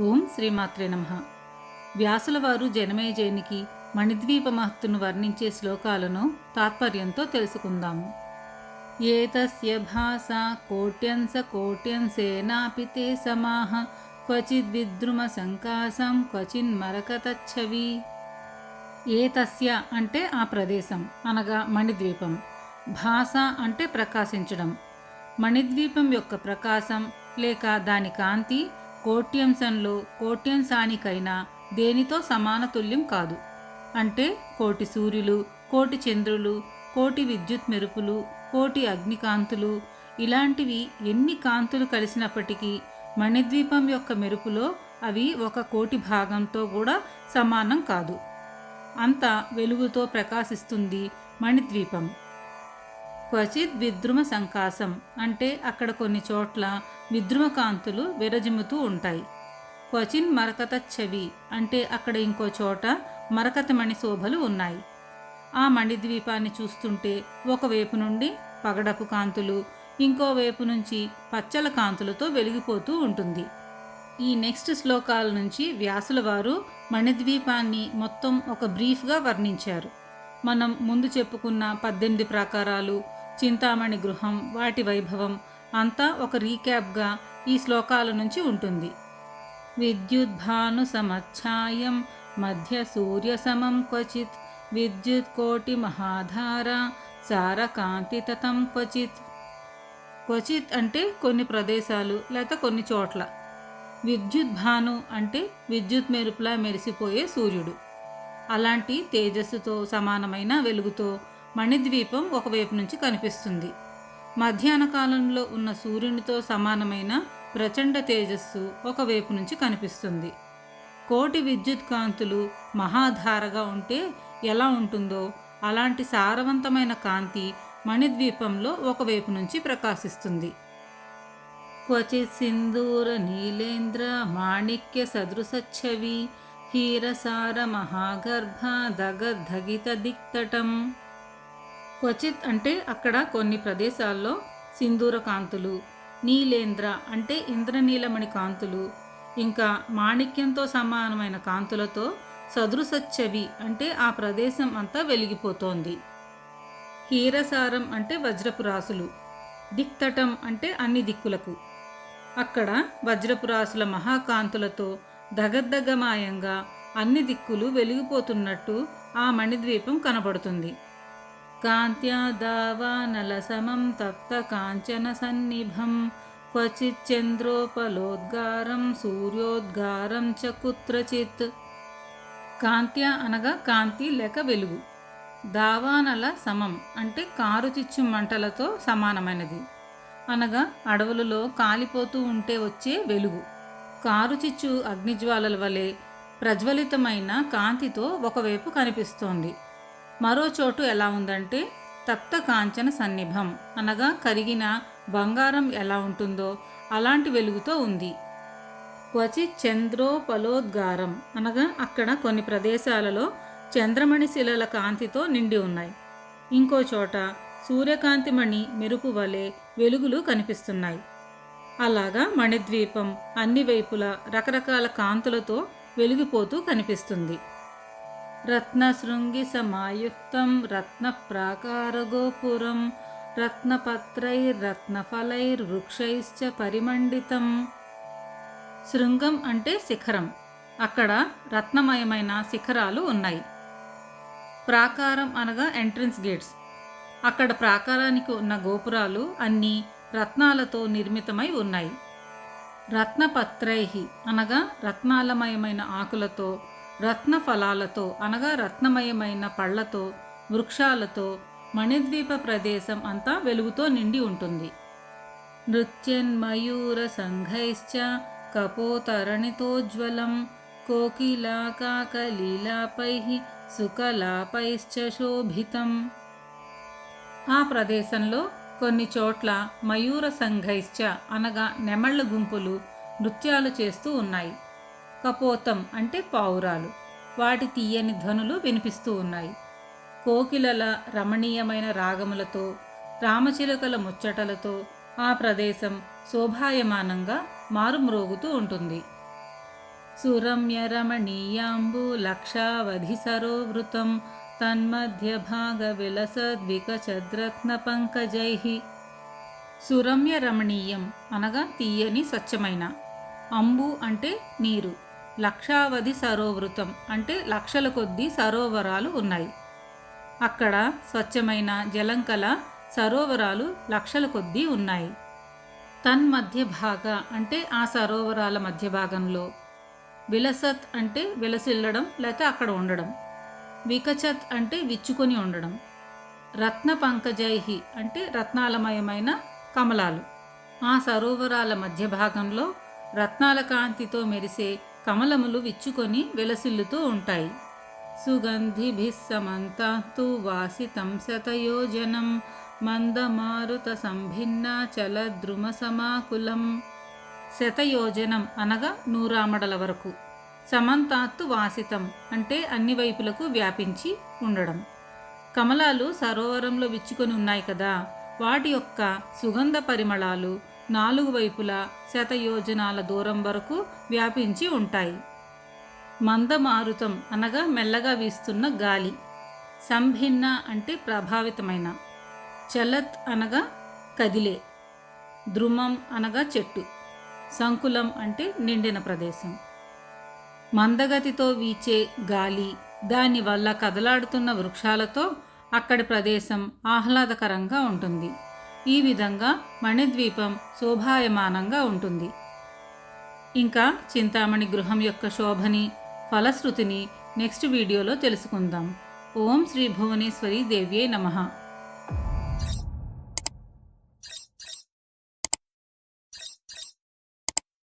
ఓం శ్రీమాత్రే నమ. వ్యాసులవారు జనమేజయునికి మణిద్వీప మహత్తును వర్ణించే శ్లోకాలను తాత్పర్యంతో తెలుసుకుందాము. ఏతస్య భాష కోట్యంస కోట్యంసేనాపి తే సమాహ క్వచిద్ విద్రుమ సంకాసం క్వచిన్ మరకతచ్చవి. ఏతస్య అంటే ఆ ప్రదేశం అనగా మణిద్వీపం. భాష అంటే ప్రకాశించడం. మణిద్వీపం యొక్క ప్రకాశం లేక దాని కాంతి కోట్యంశంలో కోట్యంశానికైనా దేనితో సమానతుల్యం కాదు. అంటే కోటి సూర్యులు కోటి చంద్రులు కోటి విద్యుత్ మెరుపులు కోటి అగ్నికాంతులు ఇలాంటివి ఎన్ని కాంతులు కలిసినప్పటికీ మణిద్వీపం యొక్క మెరుపులో అవి ఒక కోటి భాగంతో కూడా సమానం కాదు. అంత వెలుగుతో ప్రకాశిస్తుంది మణిద్వీపం. క్వచిత్ విద్రుమ సంకాసం అంటే అక్కడ కొన్ని చోట్ల విద్రుమ కాంతులు విరజిమ్ముతూ ఉంటాయి. క్వచిన్ మరకత చెవి అంటే అక్కడ ఇంకో చోట మరకత మణి శోభలు ఉన్నాయి. ఆ మణిద్వీపాన్ని చూస్తుంటే ఒకవైపు నుండి పగడపు కాంతులు ఇంకో వైపు నుంచి పచ్చల కాంతులతో వెలిగిపోతూ ఉంటుంది. ఈ నెక్స్ట్ శ్లోకాల నుంచి వ్యాసుల వారు మణిద్వీపాన్ని మొత్తం ఒక బ్రీఫ్గా వర్ణించారు. మనం ముందు చెప్పుకున్న పద్దెనిమిది ప్రాకారాలు చింతామణి గృహం వాటి వైభవం అంతా ఒక రీక్యాప్గా ఈ శ్లోకాల నుంచి ఉంటుంది. విద్యుద్భాను సమఛాయం మధ్య సూర్య సమం క్వచిత్ విద్యుత్ కోటి మహాధార సారకాంతి తతం క్వచిత్. క్వచిత్ అంటే కొన్ని ప్రదేశాలు లేక కొన్ని చోట్ల. విద్యుత్ భాను అంటే విద్యుత్ మెరుపులా మెరిసిపోయే సూర్యుడు. అలాంటి తేజస్సుతో సమానమైన వెలుగుతో మణిద్వీపం ఒకవైపు నుంచి కనిపిస్తుంది. మధ్యాహ్న కాలంలో ఉన్న సూర్యునితో సమానమైన ప్రచండ తేజస్సు ఒకవైపు నుంచి కనిపిస్తుంది. కోటి విద్యుత్ కాంతులు మహాధారగా ఉంటే ఎలా ఉంటుందో అలాంటి సారవంతమైన కాంతి మణిద్వీపంలో ఒకవైపు నుంచి ప్రకాశిస్తుంది. క్వచిత్ సింధూర నీలేంద్ర మాణిక్య సదృశ్చవి హీరసార మహాగర్భ దగద్ధగిత దిక్తటం క్వచిత్ అంటే అక్కడ కొన్ని ప్రదేశాల్లో సింధూర కాంతులు నీలేంద్ర అంటే ఇంద్రనీలమణి కాంతులు ఇంకా మాణిక్యంతో సమానమైన కాంతులతో సదృశచ్చవి అంటే ఆ ప్రదేశం అంతా వెలిగిపోతోంది. హీరసారం అంటే వజ్రపు రాసులు దిక్తటం అంటే అన్ని దిక్కులకు. అక్కడ వజ్రపు రాసుల మహాకాంతులతో దగద్దగమాయంగా అన్ని దిక్కులు వెలిగిపోతున్నట్టు ఆ మణిద్వీపం కనబడుతుంది. కాంత్యా దావానల సమం తప్త కాంచన సన్నిభం క్వచిత్ చంద్రోపలోద్గారం సూర్యోద్గారం చ కుత్రచిత్ కాంత్య అనగా కాంతి లేక వెలుగు। దావానల సమం అంటే కారు చిచ్చు మంటలతో సమానమైనది। అనగా అడవులలో కాలిపోతూ ఉంటే వచ్చే వెలుగు। కారు చిచ్చు అగ్నిజ్వాలల వలె ప్రజ్వలితమైన కాంతితో ఒకవైపు కనిపిస్తోంది। మరో చోటు ఎలా ఉందంటే తప్త కాంచన సన్నిభం అనగా కరిగిన బంగారం ఎలా ఉంటుందో అలాంటి వెలుగుతో ఉంది. క్వచి చంద్రోపలోద్గారం అనగా అక్కడ కొన్ని ప్రదేశాలలో చంద్రమణి శిలల కాంతితో నిండి ఉన్నాయి. ఇంకో చోట సూర్యకాంతిమణి మెరుపు వలె వెలుగులు కనిపిస్తున్నాయి. అలాగా మణిద్వీపం అన్ని వైపులా రకరకాల కాంతులతో వెలిగిపోతూ కనిపిస్తుంది. రత్నశృంగి సమాయుక్తం రత్న ప్రాకారగోపురం రత్నపత్రైర్రత్నఫలైర్వృక్షైశ్చ పరిమండితం శృంగం అంటే శిఖరం. అక్కడ రత్నమయమైన శిఖరాలు ఉన్నాయి. ప్రాకారం అనగా ఎంట్రన్స్ గేట్స్. అక్కడ ప్రాకారానికి ఉన్న గోపురాలు అన్నీ రత్నాలతో నిర్మితమై ఉన్నాయి. రత్నపత్రైహి అనగా రత్నాలమయమైన ఆకులతో రత్న ఫలాలతో అనగా రత్నమయమైన పళ్ళతో వృక్షాలతో మణిద్వీప ప్రదేశం అంతా వెలుగుతో నిండి ఉంటుంది. నృత్యన్మయూర సంఘైశ్చ కపోతరణితోజ్వలం కోకిలాకాకలీలాపై సుకలాపైశ్చ శోభితం. ఆ ప్రదేశంలో కొన్ని చోట్ల మయూర సంఘైశ్చ అనగా నెమళ్ళ గుంపులు నృత్యాలు చేస్తూ ఉన్నాయి. కపోతం అంటే పావురాలు. వాటి తీయని ధ్వనులు వినిపిస్తూ ఉన్నాయి. కోకిలల రమణీయమైన రాగములతో రామచిలుకల ముచ్చటలతో ఆ ప్రదేశం శోభాయమానంగా మారుమ్రోగుతూ ఉంటుంది. సురమ్యరమణీయాంబు లక్షావధి సరోవృతం తన్మధ్య భాగ విలసద్విక విలసద్వికచద్రత్న పంకజై. సురమ్య రమణీయం అనగా తీయని స్వచ్ఛమైన. అంబు అంటే నీరు. లక్షావధి సరోవృతం అంటే లక్షల కొద్దీ సరోవరాలు ఉన్నాయి. అక్కడ స్వచ్ఛమైన జలం కల సరోవరాలు లక్షల కొద్దీ ఉన్నాయి. తన్మధ్య భాగ అంటే ఆ సరోవరాల మధ్య భాగంలో. విలసత్ అంటే విలసిల్లడం లేకపోతే అక్కడ ఉండడం. వికచత్ అంటే విచ్చుకొని ఉండడం. రత్న పంకజైహి అంటే రత్నాలమయమైన కమలాలు. ఆ సరోవరాల మధ్య భాగంలో రత్నాల కాంతితో మెరిసే కమలములు విచ్చుకొని వెలసిల్లుతూ ఉంటాయి. సుగంధిభిస్సమంతాత్తు వాసితం శతయోజనం మందమారుత సంభిన్న చలద్రుమ సమాకులం శతయోజనం అనగా నూరామడల వరకు. సమంతాత్తు వాసితం అంటే అన్ని వైపులకు వ్యాపించి ఉండడం. కమలాలు సరోవరంలో విచ్చుకొని ఉన్నాయి కదా వాటి యొక్క సుగంధ పరిమళాలు నాలుగు వైపులా శతయోజనాల దూరం వరకు వ్యాపించి ఉంటాయి. మందమారుతం అనగా మెల్లగా వీస్తున్న గాలి. సంభిన్న అంటే ప్రభావితమైన. చలత్ అనగా కదిలే. ద్రుమం అనగా చెట్టు. సంకులం అంటే నిండిన ప్రదేశం. మందగతితో వీచే గాలి దానివల్ల కదలాడుతున్న వృక్షాలతో అక్కడి ప్రదేశం ఆహ్లాదకరంగా ఉంటుంది. ఈ విధంగా మణిద్వీపం శోభాయమానంగా ఉంటుంది. ఇంకా చింతామణి గృహం యొక్క శోభని ఫలశ్రుతిని నెక్స్ట్ వీడియోలో తెలుసుకుందాం. ఓం శ్రీ భువనేశ్వరి దేవ్యే నమః.